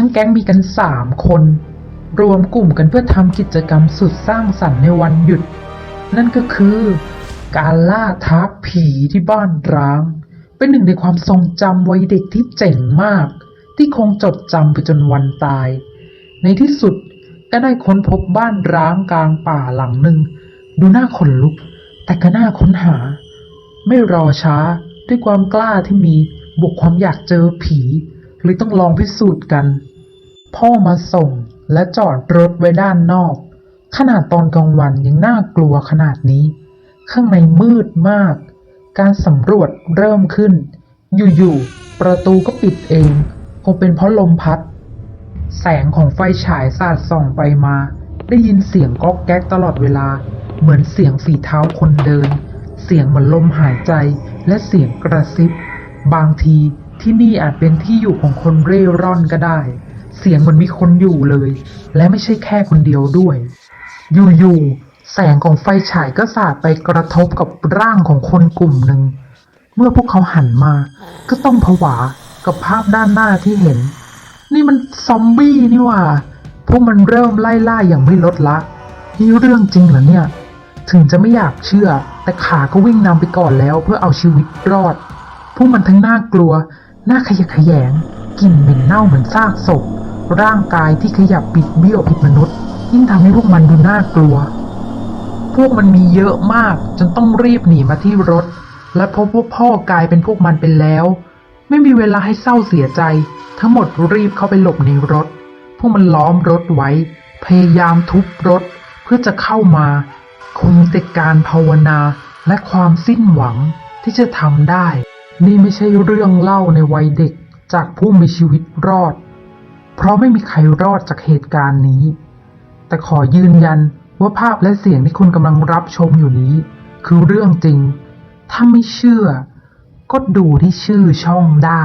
ทั้งแก๊งมีกันสามคน รวมกลุ่มกันเพื่อทำกิจกรรมสุดสร้างสรรค์ในวันหยุด นั่นก็คือการล่าท้าผีที่บ้านร้าง เป็นหนึ่งในความทรงจำวัยเด็กที่เจ๋งมาก ที่คงจดจำไปจนวันตาย ในที่สุดก็ได้ค้นพบบ้านร้างกลางป่าหลังหนึ่ง ดูน่าขนลุก แต่ก็น่าค้นหา ไม่รอช้าด้วยความกล้าที่มีบวกความอยากเจอผี เลยต้องลองพิสูจน์กัน พ่อมาส่งและจอดรถไว้ด้านนอก ขนาดตอนกลางวันยังน่ากลัวขนาดนี้ ข้างในมืดมาก การสำรวจเริ่มขึ้น อยู่ๆประตูก็ปิดเอง คงเป็นเพราะลมพัด แสงของไฟฉายสาดส่องไปมา ได้ยินเสียงก๊อกแก๊กตลอดเวลา เหมือนเสียงฝีเท้าคนเดิน เสียงเหมือนลมหายใจและเสียงกระซิบ บางที ที่นี่อาจเป็นที่อยู่ของคนเร่ร่อนก็ได้ เสียงเหมือนมีคนอยู่เลย และไม่ใช่แค่คนเดียวด้วย อยู่ๆแสงของไฟฉายก็สาดไปกระทบกับร่างของคนกลุ่มหนึ่ง เมื่อพวกเขาหันมา ก็ต้องผวากับภาพด้านหน้าที่เห็น นี่มันซอมบี้นี่ว่า พวกมันเริ่มไล่ล่าอย่างไม่ลดละ นี่เรื่องจริงเหรอเนี่ย ถึงจะไม่อยากเชื่อ แต่ขาก็วิ่งนำไปก่อนแล้วเพื่อเอาชีวิตรอด พวกมันทั้งน่ากลัว หน่าขยะแขยงกลิ่นเหม็นเน่าเหมือนซากศพ ร่างกายที่ขยับบิดเบี้ยวผิดมนุษย์ ยิ่งทำให้พวกมันดูน่ากลัว พวกมันมีเยอะมากจนต้องรีบหนีมาที่รถ และพบว่าพ่อกลายเป็นพวกมันไปแล้ว ไม่มีเวลาให้เศร้าเสียใจ ทั้งหมดรีบเข้าไปหลบในรถ พวกมันล้อมรถไว้ พยายามทุบรถเพื่อจะเข้ามาคงมีแต่การภาวนาและความสิ้นหวังที่จะทำได้ นี่ไม่ใช่เรื่องเล่าในวัยเด็กจากผู้มีชีวิตรอด เพราะไม่มีใครรอดจากเหตุการณ์นี้ แต่ขอยืนยันว่าภาพและเสียงที่คุณกำลังรับชมอยู่นี้ คือเรื่องจริง ถ้าไม่เชื่อ ก็ดูที่ชื่อช่องได้